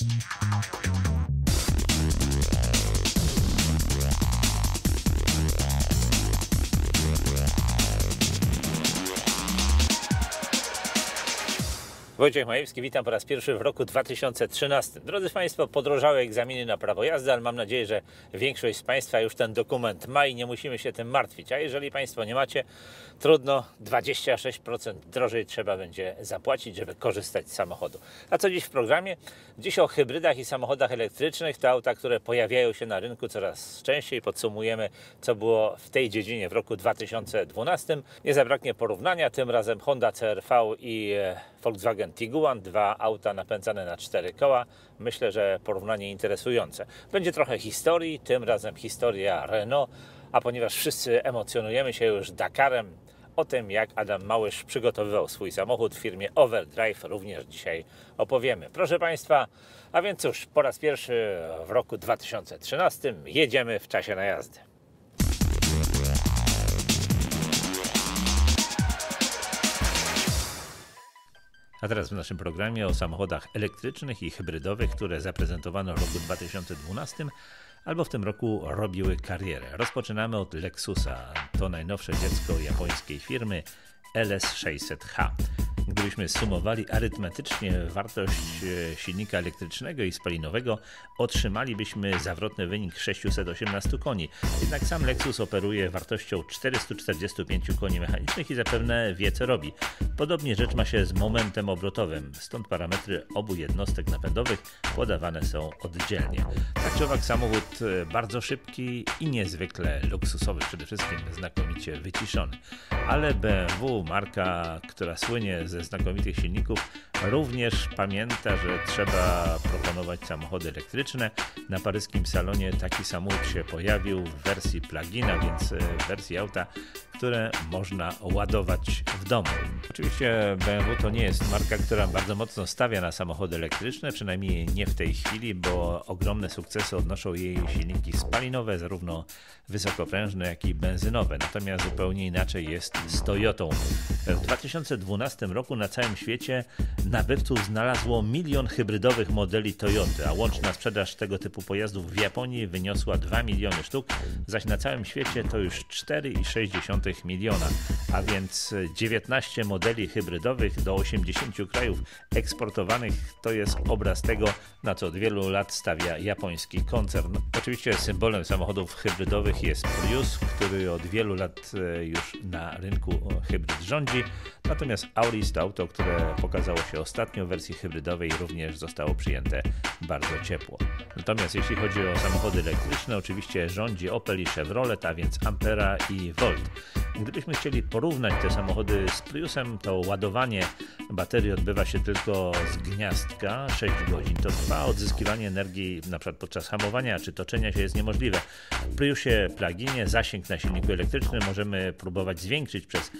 Thank you. Wojciech Majewski, witam po raz pierwszy w roku 2013. Drodzy Państwo, podrożały egzaminy na prawo jazdy, ale mam nadzieję, że większość z Państwa już ten dokument ma i nie musimy się tym martwić. A jeżeli Państwo nie macie, trudno, 26% drożej trzeba będzie zapłacić, żeby korzystać z samochodu. A co dziś w programie? Dziś o hybrydach i samochodach elektrycznych, to auta, które pojawiają się na rynku coraz częściej. Podsumujemy, co było w tej dziedzinie w roku 2012. Nie zabraknie porównania, tym razem Honda CRV i e, Volkswagen Tiguan, dwa auta napędzane na cztery koła. Myślę, że porównanie interesujące. Będzie trochę historii, tym razem historia Renault, a ponieważ wszyscy emocjonujemy się już Dakarem, o tym jak Adam Małysz przygotowywał swój samochód w firmie Overdrive również dzisiaj opowiemy. Proszę Państwa, a więc cóż, po raz pierwszy w roku 2013 jedziemy w czasie najazdy. A teraz w naszym programie o samochodach elektrycznych i hybrydowych, które zaprezentowano w roku 2012 albo w tym roku robiły karierę. Rozpoczynamy od Lexusa. To najnowsze dziecko japońskiej firmy LS600H. Gdybyśmy sumowali arytmetycznie wartość e, silnika elektrycznego i spalinowego, otrzymalibyśmy zawrotny wynik 618 koni. Jednak sam Lexus operuje wartością 445 koni mechanicznych i zapewne wie co robi. Podobnie rzecz ma się z momentem obrotowym, stąd parametry obu jednostek napędowych podawane są oddzielnie. Tak czy owak samochód e, bardzo szybki i niezwykle luksusowy, przede wszystkim znakomicie wyciszony. Ale BMW, marka, która słynie ze ze znakomitych silników również pamięta, że trzeba proponować samochody elektryczne. Na paryskim salonie taki samochód się pojawił w wersji plugina, więc e, w wersji auta, które można ładować w domu. Oczywiście BMW to nie jest marka, która bardzo mocno stawia na samochody elektryczne, przynajmniej nie w tej chwili, bo ogromne sukcesy odnoszą jej silniki spalinowe, zarówno wysokoprężne, jak i benzynowe. Natomiast zupełnie inaczej jest z Toyotą. W 2012 roku na całym świecie nabywców znalazło milion hybrydowych modeli Toyoty, a łączna sprzedaż tego typu pojazdów w Japonii wyniosła 2 miliony sztuk, zaś na całym świecie to już 4,6 miliona, a więc 19 modeli hybrydowych do 80 krajów eksportowanych to jest obraz tego, na co od wielu lat stawia japoński koncern. Oczywiście symbolem samochodów hybrydowych jest Prius, który od wielu lat e, już na rynku hybryd rządzi, natomiast Auris to auto, które pokazało się ostatnio w wersji hybrydowej również zostało przyjęte bardzo ciepło. Natomiast jeśli chodzi o samochody elektryczne, oczywiście rządzi Opel i Chevrolet, a więc Ampera i Volt. Gdybyśmy chcieli porównać te samochody z Priusem, to ładowanie baterii odbywa się tylko z gniazdka 6 godzin. To trwa, odzyskiwanie energii przykład podczas hamowania czy toczenia się jest niemożliwe. W Priusie pluginie zasięg na silniku elektrycznym możemy próbować zwiększyć przez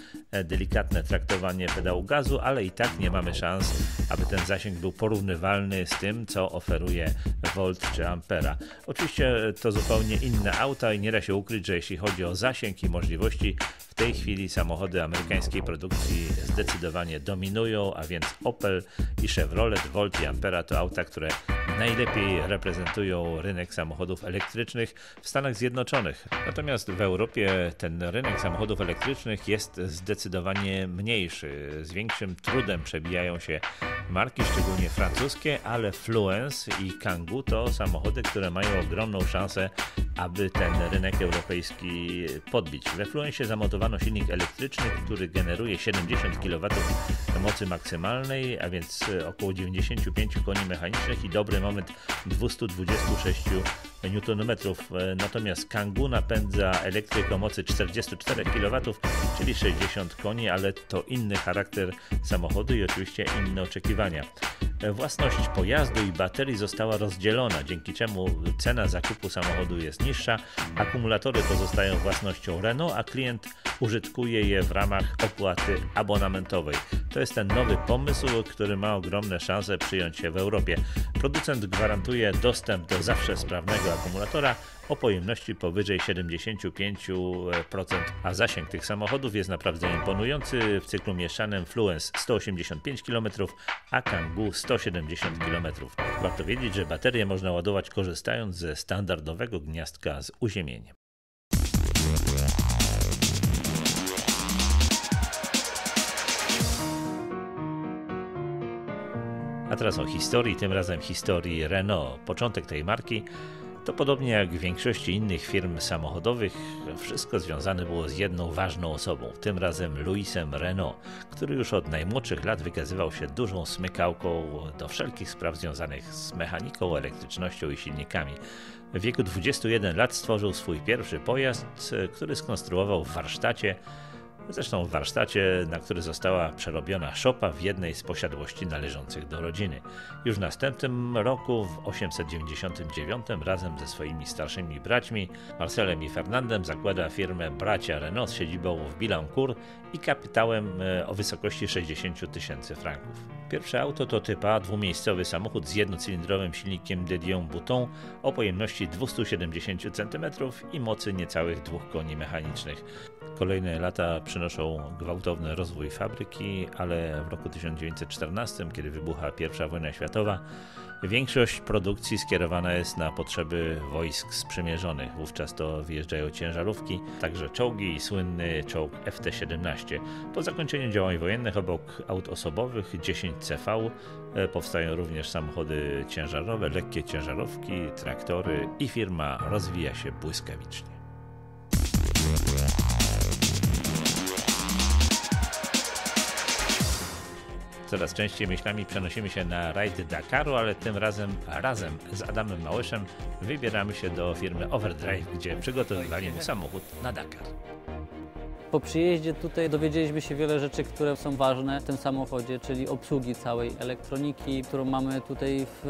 delikatne traktowanie pedału gazu, ale i tak nie mamy szans, aby ten zasięg był porównywalny z tym, co oferuje Volt czy Ampera. Oczywiście to zupełnie inne auta i nie da się ukryć, że jeśli chodzi o zasięg i możliwości, w tej chwili samochody amerykańskiej produkcji zdecydowanie dominują, a więc Opel i Chevrolet, Volt i Ampera to auta, które najlepiej reprezentują rynek samochodów elektrycznych w Stanach Zjednoczonych. Natomiast w Europie ten rynek samochodów elektrycznych jest zdecydowanie mniejszy. Z większym trudem przebijają się marki, szczególnie francuskie, ale Fluence i Kangoo to samochody, które mają ogromną szansę, aby ten rynek europejski podbić. We Fluence zamontowano silnik elektryczny, który generuje 70 kW mocy maksymalnej, a więc około 95 koni mechanicznych i dobry moment 226 Nm. Natomiast Kangoo napędza elektryk o mocy 44 kW, czyli 60 koni, ale to inny charakter samochodu i oczywiście inne oczekiwania. Własność pojazdu i baterii została rozdzielona, dzięki czemu cena zakupu samochodu jest niższa, akumulatory pozostają własnością Renault, a klient użytkuje je w ramach opłaty abonamentowej. To jest ten nowy pomysł, który ma ogromne szanse przyjąć się w Europie. Producent gwarantuje dostęp do zawsze sprawnego akumulatora, o pojemności powyżej 75%, a zasięg tych samochodów jest naprawdę imponujący. W cyklu mieszanym Fluence 185 km, a Kangoo 170 km. Warto wiedzieć, że baterię można ładować korzystając ze standardowego gniazdka z uziemieniem. Teraz o historii, tym razem historii Renault. Początek tej marki to podobnie jak w większości innych firm samochodowych, wszystko związane było z jedną ważną osobą, tym razem Louisem Renault, który już od najmłodszych lat wykazywał się dużą smykałką do wszelkich spraw związanych z mechaniką, elektrycznością i silnikami. W wieku 21 lat stworzył swój pierwszy pojazd, który skonstruował w warsztacie Zresztą w warsztacie, na który została przerobiona szopa w jednej z posiadłości należących do rodziny. Już w następnym roku, w 899, razem ze swoimi starszymi braćmi, Marcelem i Fernandem, zakłada firmę Bracia Renault z siedzibą w Bilancourt i kapitałem e, o wysokości 60 tysięcy franków. Pierwsze auto to typa dwumiejscowy samochód z jednocylindrowym silnikiem de Dion Bouton o pojemności 270 cm i mocy niecałych dwóch koni mechanicznych. Kolejne lata przynoszą gwałtowny rozwój fabryki, ale w roku 1914, kiedy wybucha I wojna światowa, większość produkcji skierowana jest na potrzeby wojsk sprzymierzonych. Wówczas to wyjeżdżają ciężarówki, także czołgi i słynny czołg FT-17. Po zakończeniu działań wojennych obok aut osobowych 10 CV e, powstają również samochody ciężarowe, lekkie ciężarówki, traktory i firma rozwija się błyskawicznie. Coraz częściej myślami przenosimy się na rajd Dakaru, ale tym razem razem z Adamem Małyszem wybieramy się do firmy Overdrive, gdzie przygotowywali mu samochód na Dakar. Po przyjeździe tutaj dowiedzieliśmy się wiele rzeczy, które są ważne w tym samochodzie, czyli obsługi całej elektroniki, którą mamy tutaj w,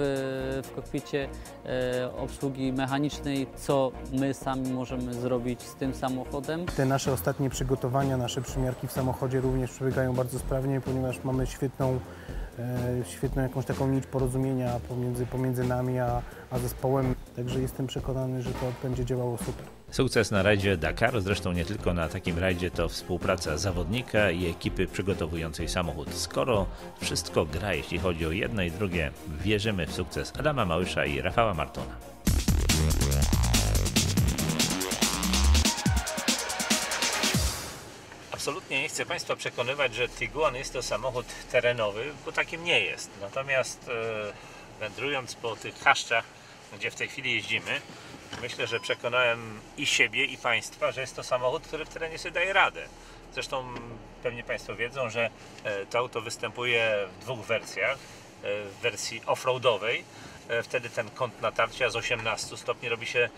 w kokpicie, e, obsługi mechanicznej, co my sami możemy zrobić z tym samochodem. Te nasze ostatnie przygotowania, nasze przymiarki w samochodzie również przebiegają bardzo sprawnie, ponieważ mamy świetną E, świetną jakąś taką nić porozumienia pomiędzy, pomiędzy nami a, a zespołem. Także jestem przekonany, że to będzie działało super. Sukces na rajdzie Dakar, zresztą nie tylko na takim rajdzie, to współpraca zawodnika i ekipy przygotowującej samochód. Skoro wszystko gra, jeśli chodzi o jedno i drugie, wierzymy w sukces Adama Małysza i Rafała Martona. absolutnie nie chcę Państwa przekonywać, że Tiguan jest to samochód terenowy, bo takim nie jest. Natomiast e, wędrując po tych chaszczach, gdzie w tej chwili jeździmy, myślę, że przekonałem i siebie, i Państwa, że jest to samochód, który w terenie sobie daje radę. Zresztą pewnie Państwo wiedzą, że e, to auto występuje w dwóch wersjach. E, w wersji offroadowej, wtedy ten kąt natarcia z 18 stopni robi się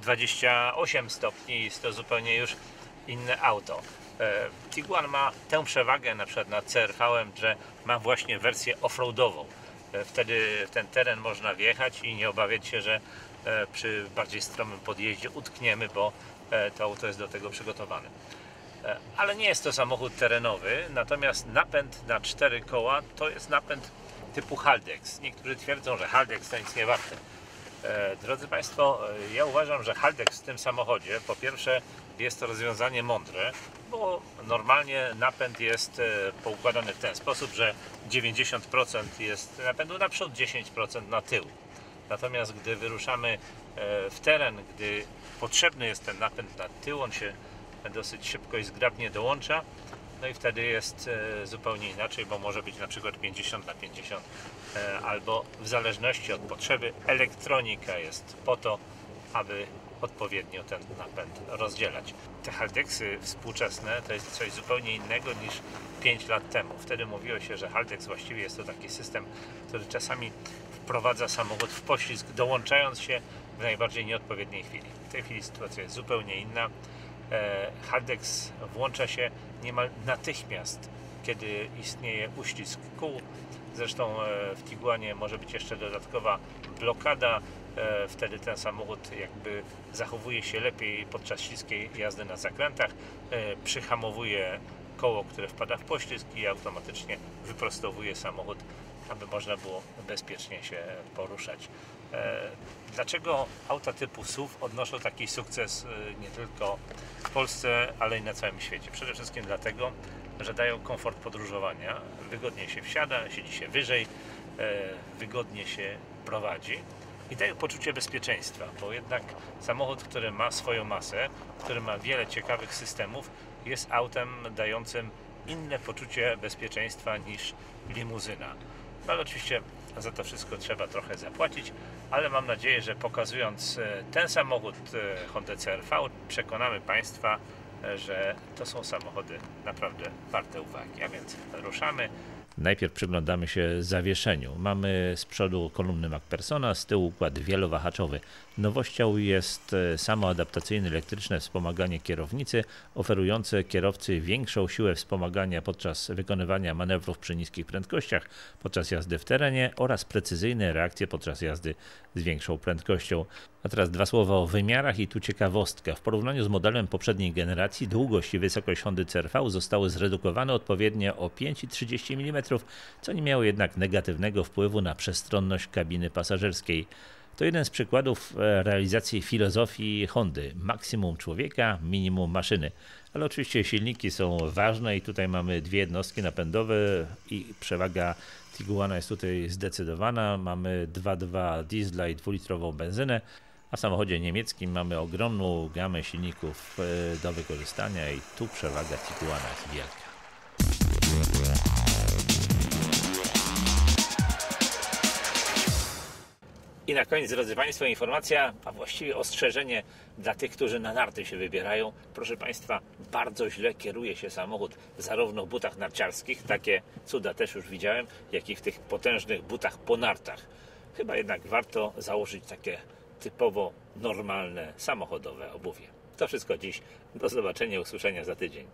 28 stopni i jest to zupełnie już inne auto. E, Tiguan ma tę przewagę na przykład nad CRV, że ma właśnie wersję offroadową. E, wtedy w ten teren można wjechać i nie obawiać się, że e, przy bardziej stromym podjeździe utkniemy, bo to auto jest do tego przygotowane. Ale nie jest to samochód terenowy, natomiast napęd na cztery koła to jest napęd typu Haldex. Niektórzy twierdzą, że Haldex to nic nie warte. Drodzy Państwo, ja uważam, że Haldex w tym samochodzie po pierwsze jest to rozwiązanie mądre, bo normalnie napęd jest e, poukładany w ten sposób, że 90% jest napędu naprzód, 10% na tył. Natomiast gdy wyruszamy e, w teren, gdy potrzebny jest ten napęd na tył, on się dosyć szybko i zgrabnie dołącza, no i wtedy jest e, zupełnie inaczej, bo może być na przykład 50 na 50 albo w zależności od potrzeby elektronika jest po to, aby odpowiednio ten napęd rozdzielać. Te haldeksy współczesne to jest coś zupełnie innego niż 5 lat temu. Wtedy mówiło się, że haldex właściwie jest to taki system, który czasami wprowadza samochód w poślizg, dołączając się w najbardziej nieodpowiedniej chwili. W tej chwili sytuacja jest zupełnie inna. E, haldex włącza się niemal natychmiast, kiedy istnieje uścisk kół. Zresztą e, w Tiguanie może być jeszcze dodatkowa blokada wtedy ten samochód jakby zachowuje się lepiej podczas śliskiej jazdy na zakrętach, e, przyhamowuje koło, które wpada w poślizg i automatycznie wyprostowuje samochód, aby można było bezpiecznie się poruszać. E, dlaczego auta typu SUV odnoszą taki sukces nie tylko w Polsce, ale i na całym świecie? Przede wszystkim dlatego, że dają komfort podróżowania, wygodniej się wsiada, siedzi się wyżej, wygodnie się prowadzi i daje poczucie bezpieczeństwa, bo jednak samochód, który ma swoją masę, który ma wiele ciekawych systemów, jest autem dającym inne poczucie bezpieczeństwa niż limuzyna. No ale oczywiście za to wszystko trzeba trochę zapłacić, ale mam nadzieję, że pokazując e, ten samochód e, Honda CRV przekonamy Państwa, e, że to są samochody naprawdę warte uwagi. A więc ruszamy. Najpierw przyglądamy się zawieszeniu. Mamy z przodu kolumny MacPersona, z tyłu układ wielowahaczowy. Nowością jest e, samoadaptacyjne elektryczne wspomaganie kierownicy, oferujące kierowcy większą siłę wspomagania podczas wykonywania manewrów przy niskich prędkościach, podczas jazdy w terenie oraz precyzyjne reakcje podczas jazdy z większą prędkością. A teraz dwa słowa o wymiarach i tu ciekawostka. W porównaniu z modelem poprzedniej generacji długość i wysokość Hondy CRV zostały zredukowane odpowiednio o 5 i 30 mm, co nie miało jednak negatywnego wpływu na przestronność kabiny pasażerskiej. To jeden z przykładów e, realizacji filozofii Hondy: maksimum człowieka, minimum maszyny. Ale oczywiście silniki są ważne i tutaj mamy dwie jednostki napędowe i przewaga Tiguana jest tutaj zdecydowana. Mamy 2.2 diesla i 2-litrową benzynę. A w samochodzie niemieckim mamy ogromną gamę silników e, do wykorzystania i tu przewaga Tiguana jest wielka. I na koniec, drodzy Państwo, informacja, a właściwie ostrzeżenie dla tych, którzy na narty się wybierają. Proszę Państwa, bardzo źle kieruje się samochód zarówno w butach narciarskich, takie cuda też już widziałem, jak i w tych potężnych butach po nartach. Chyba jednak warto założyć takie typowo normalne samochodowe obuwie. To wszystko dziś. Do zobaczenia, usłyszenia za tydzień.